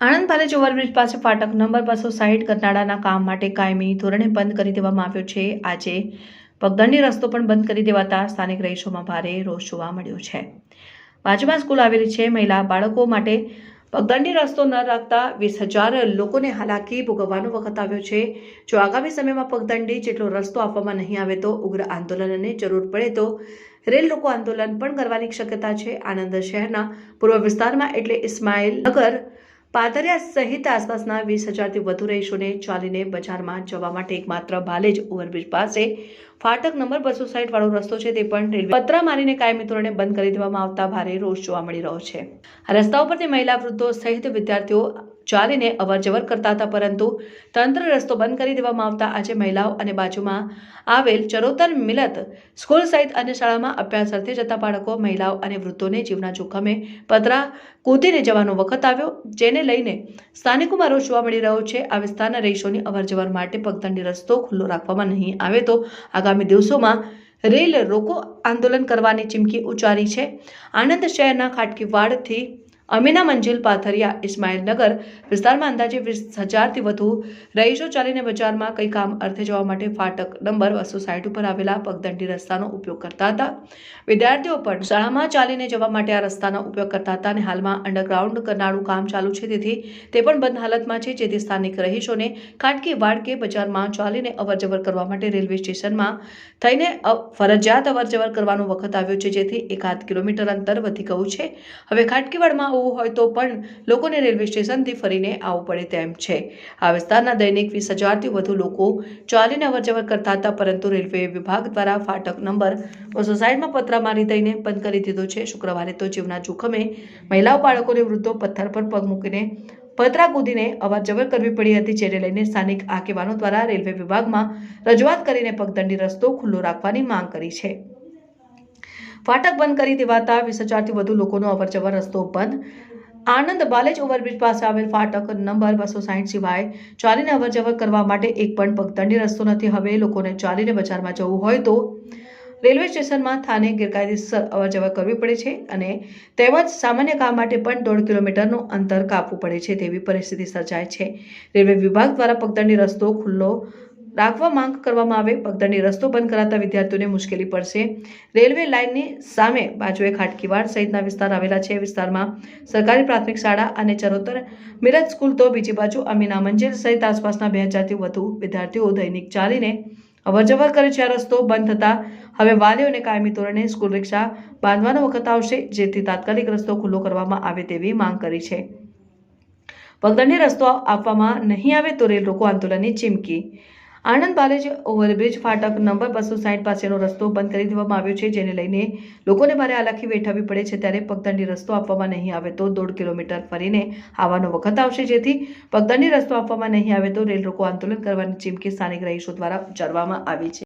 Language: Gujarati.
આણંદ પાલેજ ઓવરબ્રિજ પાસે ફાટક નંબર બસો સાહીઠ કરનાળાના કામ માટે કાયમી ધોરણે બંધ કરી દેવામાં આવ્યો છે. આજે પગદંડી રસ્તો પણ બંધ કરી દેવાતા સ્થાનિક રહીશોમાં ભારે રોષ જોવા મળ્યો છે. બાજુમાં સ્કૂલ આવેલી છે. મહિલા બાળકો માટે પગદંડી રસ્તો ન રાખતા વીસ હજાર લોકોને હાલાકી ભોગવવાનો વખત આવ્યો છે. જો આગામી સમયમાં પગદંડી જેટલો રસ્તો આપવામાં નહીં આવે તો ઉગ્ર આંદોલનને જરૂર પડે તો રેલ લોકો આંદોલન પણ કરવાની શક્યતા છે. આણંદ શહેરના પૂર્વ વિસ્તારમાં એટલે ઇસ્માઇલ નગર પાદરિયા સહિત આસપાસના વીસ હજારથી વધુ રહીશોને ચાલીને બજારમાં જવા માટે એકમાત્ર ભાલેજ ઓવરબ્રિજ પાસે ફાટક નંબર બસો સાઠ વાળો રસ્તો છે તે પણ રેલવે પતરા મારીને કાયમી ધોરણે બંધ કરી દેવામાં આવતા ભારે રોષ જોવા મળી રહ્યો છે. આ રસ્તા ઉપરથી મહિલા વૃદ્ધો સહિત વિદ્યાર્થીઓ ચાલીને અવર જવર કરતા હતા, પરંતુ તંત્ર રસ્તો બંધ કરી દેવામાં આવતા આજે મહિલાઓ અને બાજુમાં આવેલ ચરોતર મિલત સ્કૂલ સહિત અન્ય શાળામાં અભ્યાસ અર્થે જતા બાળકો, મહિલાઓ અને વૃદ્ધોને જીવના જોખમે પતરા કૂદીને જવાનો વખત આવ્યો, જેને લઈને સ્થાનિકોમાં રોષ જોવા મળી રહ્યો છે. આ વિસ્તારના રહીશોની અવરજવર માટે પગદંડી રસ્તો ખુલ્લો રાખવામાં નહીં આવે તો આગામી દિવસોમાં રેલ રોકો આંદોલન કરવાની ચીમકી ઉચ્ચારી છે. આણંદ શહેરના ખાટકીવાડથી અમીના મંજિલ પાથરિયા ઇસ્માઇલનગર વિસ્તારમાં અંદાજે વીસ હજારથી વધુ રહીશો ચાલીને બજારમાં કંઈ કામ અર્થે જવા માટે ફાટક નંબર બસો સાઠ ઉપર આવેલા પગદંડી રસ્તાનો ઉપયોગ કરતા હતા. વિદ્યાર્થીઓ પણ શાળામાં ચાલીને જવા માટે આ રસ્તાનો ઉપયોગ કરતા હતા અને હાલમાં અંડરગ્રાઉન્ડ કરનારું કામ ચાલુ છે. તેથી તે પણ બંધ હાલતમાં છે. જેથી સ્થાનિક રહીશોને ખાટકી વાડ કે બજારમાં ચાલીને અવરજવર કરવા માટે રેલવે સ્ટેશનમાં થઈને ફરજિયાત અવરજવર કરવાનો વખત આવ્યો છે. જેથી એકાદ કિલોમીટર અંતર વધી ગયું છે. હવે ખાટકીવાડમાં આવવું હોય તો પણ લોકોને રેલવે સ્ટેશનથી ફરીને આવવું પડે તેમ છે. આ વિસ્તારના દૈનિક વીસ હજારથી વધુ લોકો ચાલીને અવરજવર કરતા હતા, પરંતુ રેલવે વિભાગ દ્વારા ફાટક નંબર બસો સાઈડમાં પતરા મારી દઈને બંધ કરી દીધો છે. શુક્રવારે તો જીવના જોખમે મહિલાઓ, બાળકોને વૃદ્ધો પથ્થર પર પગ મૂકીને પતરા કૂદીને અવરજવર કરવી પડી હતી, જેને લઈને સ્થાનિક આગેવાનો દ્વારા રેલવે વિભાગમાં રજૂઆત કરીને પગદંડી રસ્તો ખુલ્લો રાખવાની માંગ કરી છે. ફાટક બંધ કરી દેવાતા વીસ હજારથી વધુ લોકોનો અવરજવર રસ્તો બંધ. આણંદ બાલેજ ઓવરબ્રિજ પાસે આવેલ ફાટક નંબર બસો સાઠ સિવાય ચાલીને અવરજવર કરવા માટે એક પણ પગદંડી રસ્તો નથી. હવે લોકોને ચાલીને બજારમાં જવું હોય તો રેલવે સ્ટેશનમાં થાને ગેરકાયદેસર અવરજવર કરવી પડે છે અને તેમજ સામાન્ય કામ માટે પણ દોઢ કિલોમીટરનું અંતર કાપવું પડે છે તેવી પરિસ્થિતિ સર્જાય છે. રેલવે વિભાગ દ્વારા પગદંડી રસ્તો ખુલ્લો રાખવા માંગ કરવામાં આવે પગદંડી રસ્તો બંધ કરાતા વિદ્યાર્થીઓને મુશ્કેલી પડશે. રેલવે લાઇનની સામે બાજુએ ખાટકીવાડ સહિતના વિસ્તાર આવેલા છે. વિસ્તારમાં સરકારી પ્રાથમિક શાળા અને ચરોતર મિરજ સ્કૂલ તો બીજી બાજુ અમીના મંજિલ સહિત આસપાસના બે હજારથી વધુ વિદ્યાર્થીઓ દૈનિક ચાલીને અવરજવર કરે છે. આ રસ્તો બંધ થતા હવે વાલીઓને કાયમી ધોરણે સ્કૂલ રિક્ષા બાંધવાનો વખત આવશે, જેથી તાત્કાલિક રસ્તો ખુલ્લો કરવામાં આવે તેવી માંગ કરી છે. પગદંડી રસ્તો આપવામાં નહીં આવે તો રેલ રોકો આંદોલનની ચીમકી આણંદ બાલેજ ઓવરબ્રિજ ફાટક નંબર બસો સાઠ પાસેનો રસ્તો બંધ કરી દેવામાં આવ્યો છે, જેને લઈને લોકોને ભારે આલાખી વેઠવવી પડે છે, ત્યારે પગદંડી રસ્તો આપવામાં નહીં આવે તો દોઢ કિલોમીટર ફરીને આવવાનો વખત આવશે, જેથી પગદંડી રસ્તો આપવામાં નહીં આવે તો રેલ રોકો આંદોલન કરવાની ચીમકી સ્થાનિક રહીશો દ્વારા ઉચ્ચારવામાં આવી છે.